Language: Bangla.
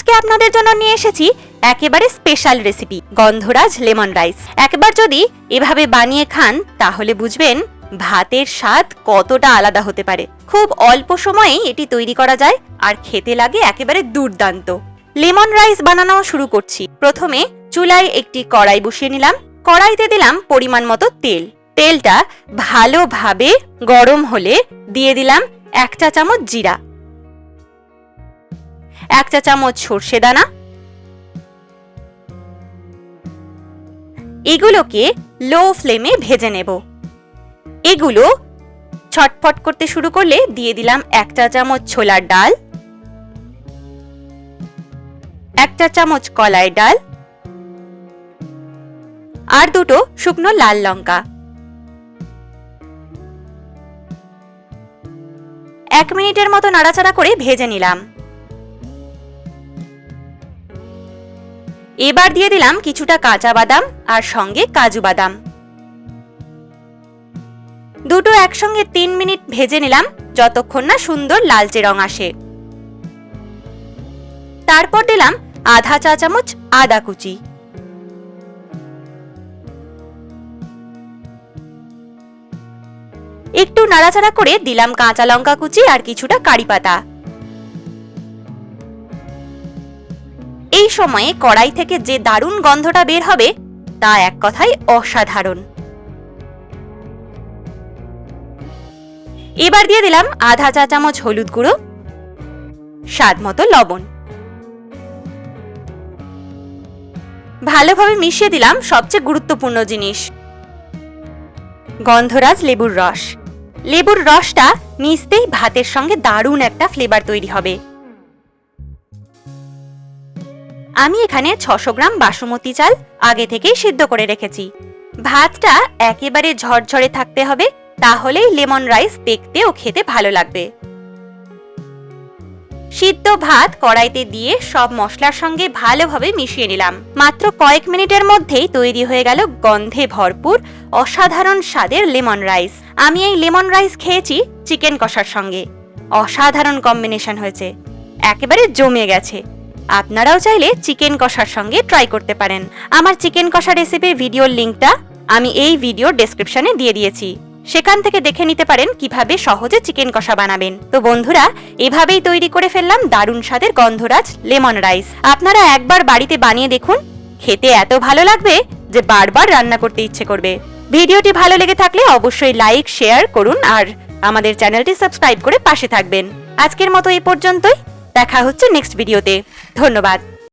আজকে আপনাদের জন্য নিয়ে এসেছি একেবারে special recipe gondhoraj lemon rice একবার যদি এভাবে বানিয়ে খান, তাহলে বুঝবেন ভাতের স্বাদ কতটা আলাদা হতে পারে। খুব অল্প সময়েই এটি তৈরি করা যায় আর খেতে লাগে একেবারে দুর্দান্ত। লেমন রাইস বানানো শুরু করছি। প্রথমে চুলায় একটি কড়াই বসিয়ে নিলাম। কড়াইতে দিলাম পরিমাণ মতো তেল। তেলটা ভালোভাবে গরম হলে দিয়ে দিলাম এক চা চামচ জিরা। এক চা চামচ সর্ষে দানা। এগুলোকে লো ফ্লেমে ভেজে নেব। এগুলো ছটফট করতে শুরু করলে দিয়ে দিলাম এক চা চামচ ছোলার ডাল। এক চা চামচ কলাই ডাল। আর দুটো শুকনো লাল লঙ্কা। এক মিনিটের মতো নাড়াচাড়া করে ভেজে নিলাম। এবার দিয়ে দিলাম কিছুটা কাঁচা বাদাম আর সঙ্গে কাজু বাদাম। দুটো একসঙ্গে তিন মিনিট ভেজে নিলাম, যতক্ষণ না সুন্দর লালচে রং আসে। তারপর দিলাম আধা চা চামচ আদা কুচি। একটু নাড়াচাড়া করে দিলাম কাঁচা লঙ্কা কুচি আর কিছুটা কারি পাতা। এই সময়ে কড়াই থেকে যে দারুণ গন্ধটা বের হবে, তা এক কথায় অসাধারণ। এবার দিয়ে দিলাম আধা চা চামচ হলুদ গুঁড়ো, স্বাদ মতো লবণ। ভালোভাবে মিশিয়ে দিলাম সবচেয়ে গুরুত্বপূর্ণ জিনিস, গন্ধরাজ লেবুর রস। লেবুর রসটা মিশতেই ভাতের সঙ্গে দারুণ একটা ফ্লেভার তৈরি হবে। আমি এখানে ছশো গ্রাম বাসমতি চাল আগে থেকেই সিদ্ধ করে রেখেছি। ভাতটা একেবারে ঝরঝরে থাকতে হবে, তাহলেই লেমন রাইস দেখতে ও খেতে ভালো লাগবে। সিদ্ধ ভাত কড়াইতে দিয়ে সব মশলার সঙ্গে ভালোভাবে মিশিয়ে নিলাম। মাত্র কয়েক মিনিটের মধ্যেই তৈরি হয়ে গেল গন্ধে ভরপুর, অসাধারণ স্বাদের লেমন রাইস। আমি এই লেমন রাইস খেয়েছি চিকেন কষার সঙ্গে। অসাধারণ কম্বিনেশন হয়েছে। একেবারে জমে গেছে। আপনারাও চাইলে চিকেন কষার সঙ্গে ট্রাই করতে পারেন। আমার চিকেন কষা রেসিপির ভিডিওর লিঙ্কটা আমি এই ভিডিওর ডেসক্রিপশনে দিয়ে দিয়েছি। সেখান থেকে দেখে নিতে পারেন কীভাবে সহজে চিকেন কষা বানাবেন। তো বন্ধুরা, এভাবেই তৈরি করে ফেললাম দারুণ স্বাদের গন্ধরাজ লেমন রাইস। আপনারা একবার বাড়িতে বানিয়ে দেখুন, খেতে এত ভালো লাগবে যে বারবার রান্না করতে ইচ্ছে করবে। ভিডিওটি ভালো লেগে থাকলে অবশ্যই লাইক শেয়ার করুন আর আমাদের চ্যানেলটি সাবস্ক্রাইব করে পাশে থাকবেন। আজকের মতো এই পর্যন্তই, দেখা হচ্ছে নেক্সট ভিডিওতে ধন্যবাদ।